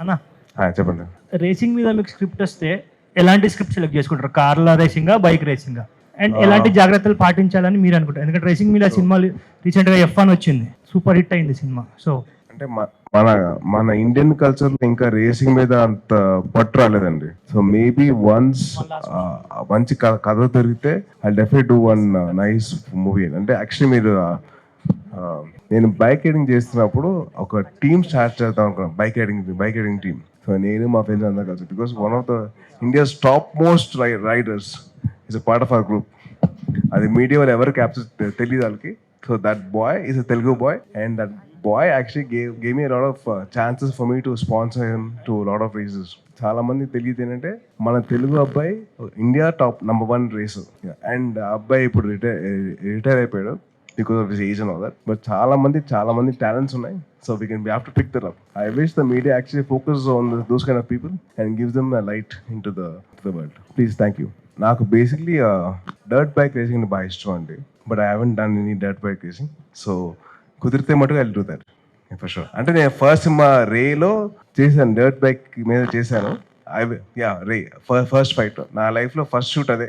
అన్న? చెప్పండి. రేసింగ్ మీద మీకు స్క్రిప్ట్ వస్తే ఎలాంటి స్క్రిప్ట్ సెలెక్ట్ చేసుకుంటారు? కార్ల రేసింగా బైక్ రేసింగా? అండ్ ఎలాంటి జాగ్రత్తలు పాటించాలని మీరు అనుకుంటారు? ఎందుకంటే రేసింగ్ మీద సినిమా రీసెంట్గా ఎఫ్ అని వచ్చింది. సూపర్ హిట్ అయింది సినిమా. సో అంటే మన మన ఇండియన్ కల్చర్లో ఇంకా రేసింగ్ మీద అంత పట్టు రాలేదండి. సో మేబీ వన్స్ మంచి కథ దొరికితే I definite do one nice movie అంటే యాక్చువల్లీ మీరు నేను బైక్ రైడింగ్ చేస్తున్నప్పుడు ఒక టీమ్ స్టార్ట్ చేద్దాం అనుకున్నాను. Bike riding bike riding team so నేను మా ఫ్రెండ్స్ అందరూ కలిసి because one of the India's top most riders is a part of our group అది మీడియా వాళ్ళు ఎవరు క్యాప్చర్ తెలియదు వాళ్ళకి. So that boy is a Telugu boy and that boy actually gave game a lot of chances for me to sponsor him to lot of races చాలా మంది తెలియదు ఏంటంటే మన తెలుగు అబ్బాయి India top number one race and అబ్బాయి ఇప్పుడు retire retire అయిపోయాడు. Because of his age and all that but చాలా మంది చాలా మంది టాలెంట్స్ ఉన్నాయి. So we can be have to pick their up I wish the media actually focus on those kind of people and gives them light into the world please thank you నాకు basically dirt bike racing బాగా ఇష్టం అండి. But I haven't done any dirt bike racing so కుదిరితే మటుకు వెళ్ళి do that for sure అంటే నేను first మా రేలో చేశాను డర్ట్ బైక్ మీద చేశాను. ఐ యా రే ఫస్ట్ ఫైట్ నా లైఫ్లో ఫస్ట్ షూట్ అదే.